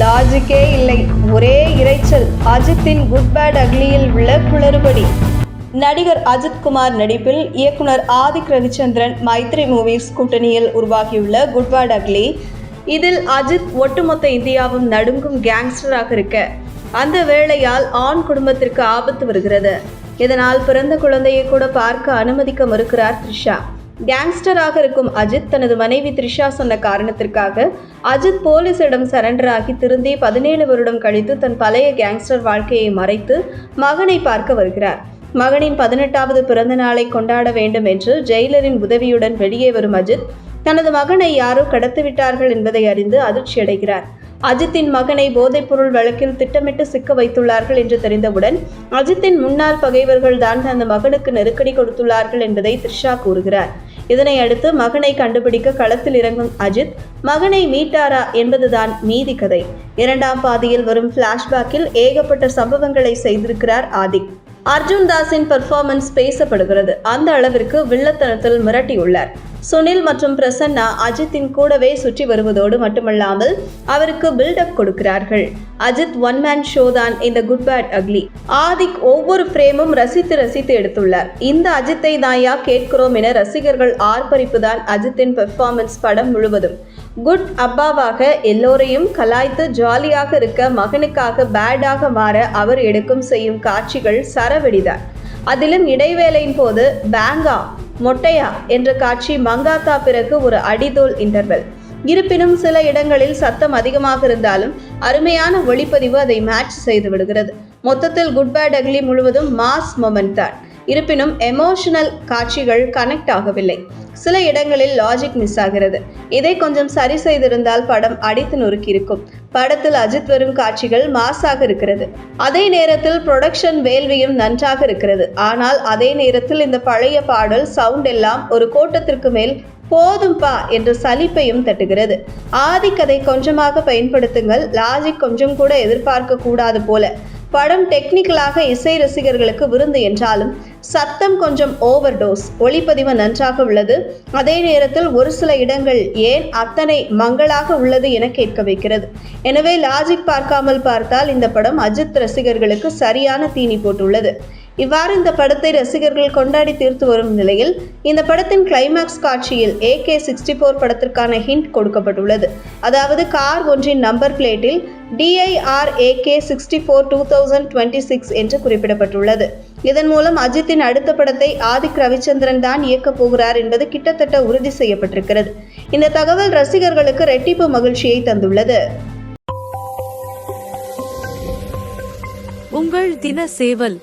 லாஜிக்கே இல்லை. ஒரே இரைச்சல். அஜித்தின் குட் பேட் அக்லியில் உள்ள குளறுபடி. நடிகர் அஜித் குமார் நடிப்பில் இயக்குனர் ஆதிக் ரவிச்சந்திரன் மைத்ரி மூவிஸ் கூட்டணியில் உருவாகியுள்ள குட் பேட் அக்லி இதில் அஜித் ஒட்டுமொத்த இந்தியாவும் நடுங்கும் கேங்ஸ்டராக இருக்க. அந்த வேளையால் ஆண் குடும்பத்திற்கு ஆபத்து வருகிறது. இதனால் பிறந்த குழந்தையை கூட பார்க்க அனுமதிக்க மறுக்கிறார் த்ரிஷா. கேங்ஸ்டராக இருக்கும் அஜித் தனது மனைவி த்ரிஷா சொன்ன காரணத்திற்காக அஜித் போலீசிடம் சரண்டர் ஆகி திருந்தி பதினேழு வருடம் கழித்து தன் பழைய கேங்ஸ்டர் வாழ்க்கையை மறைத்து மகனை பார்க்க வருகிறார். மகனின் பதினெட்டாவது பிறந்த நாளை கொண்டாட வேண்டும் என்று ஜெயிலரின் உதவியுடன் வெளியே வரும் அஜித் தனது மகனை யாரோ கடத்திவிட்டார்கள் என்பதை அறிந்து அதிர்ச்சியடைகிறார். அஜித்தின் மகனை போதைப்பொருள் வழக்கில் திட்டமிட்டு சிக்க வைத்துள்ளார்கள் என்று தெரிந்தவுடன் அஜித்தின் முன்னாள் பகைவர்கள் தான் அந்த மகனுக்கு நெருக்கடி கொடுத்துள்ளார்கள் என்பதை த்ரிஷா கூறுகிறார். இதனை அடுத்து மகனை கண்டுபிடிக்க களத்தில் இறங்கும் அஜித் மகனை மீட்டாரா என்பதுதான் மீதி கதை. இரண்டாம் பாதியில் வரும் பிளாஷ்பேக்கில் ஏகப்பட்ட சம்பவங்களை செய்திருக்கிறார் ஆதிக். அர்ஜுன் தாஸின் பெர்ஃபார்மன்ஸ் பேசப்படுகிறது. அந்த அளவிற்கு வில்லத்தனத்தில் மிரட்டியுள்ளார். சுனில் மற்றும் பிரசன்னா அஜித்தின் கூடவே சுற்றி வருவதோடு மட்டுமல்லாமல் அவருக்கு பில்டப் கொடுக்கிறார்கள். அஜித் ஒன் மேன் ஷோ தான் இந்த குட் பேட் அக்லி ஆதிக் ஒவ்வொரு ஃப்ரேமும் ரசித்து ரசித்து எடுத்துள்ளார். இந்த அஜித்தை தாயா கேட்கிறோம் என ரசிகர்கள் ஆர்ப்பரிப்பு தான் அஜித்தின் பெர்ஃபார்மன்ஸ் படம் முழுவதும். குட் அப்பாவாக எல்லோரையும் கலாய்த்து ஜாலியாக இருக்க மகனுக்காக பேடாக மாற அவர் எடுக்கும் செய்யும் காட்சிகள் சரவெடிதான். அதிலும் இடைவேளையின் போது பேங்கா மொட்டையா என்ற காட்சி மங்காத்தா பிறகு ஒரு அடிதோல் இன்டர்வெல் இருப்பினும் சில இடங்களில் சத்தம் அதிகமாக இருந்தாலும் அருமையான ஒளிப்பதிவு அதை மேட்ச் செய்து விடுகிறது. மொத்தத்தில் குட் பேட் அக்லி முழுவதும் மாஸ் மொமெண்ட் தான். இருப்பினும் எமோஷனல் காட்சிகள் கனெக்ட் ஆகவில்லை. சில இடங்களில் லாஜிக் மிஸ் ஆகிறது. இதை கொஞ்சம் சரி செய்திருந்தால் படம் அடித்து நொறுக்கியிருக்கும். படத்தில் அஜித் வரும் காட்சிகள் மாசாக இருக்கிறது. அதே நேரத்தில் புரொடக்ஷன் வேள்வியும் நன்றாக இருக்கிறது. ஆனால் அதே நேரத்தில் இந்த பழைய பாடல் சவுண்ட் எல்லாம் ஒரு கோட்டத்திற்கு மேல் போதும்பா என்ற சலிப்பையும் தட்டுகிறது. ஆதிக்கதை கொஞ்சமாக பயன்படுத்துங்கள். லாஜிக் கொஞ்சம் கூட எதிர்பார்க்க கூடாது போல. படம் டெக்னிக்கலாக இசை ரசிகர்களுக்கு விருந்து என்றாலும் சத்தம் கொஞ்சம் ஓவர் டோஸ் ஒளிப்பதிவு நன்றாக உள்ளது. அதே நேரத்தில் ஒரு சில இடங்கள் ஏன் அத்தனை மங்களாக உள்ளது என கேட்க வைக்கிறது. எனவே லாஜிக் பார்க்காமல் பார்த்தால் இந்த படம் அஜித் ரசிகர்களுக்கு சரியான தீனி போட்டுள்ளது. இவ்வாறு இந்த படத்தை ரசிகர்கள் கொண்டாடி தீர்த்து வரும் நிலையில் இந்த படத்தின் கிளைமாக்ஸ் காட்சியில் ஏகே சிக்ஸ்டி ஃபோர் படத்திற்கான ஹிண்ட் கொடுக்கப்பட்டுள்ளது. அதாவது கார் ஒன்றின் நம்பர் பிளேட்டில் DIRAK sixty four two thousand twenty six என்று குறிப்பிடப்பட்டுள்ளது. இதன் மூலம் அஜித்தின் அடுத்த படத்தை ஆதிக் ரவிச்சந்திரன் தான் இயக்கப் போகிறார் என்பது கிட்டத்தட்ட உறுதி செய்யப்பட்டிருக்கிறது. இந்த தகவல் ரசிகர்களுக்கு ரெட்டிப்பு மகிழ்ச்சியை தந்துள்ளது. உங்கள் தின சேவல்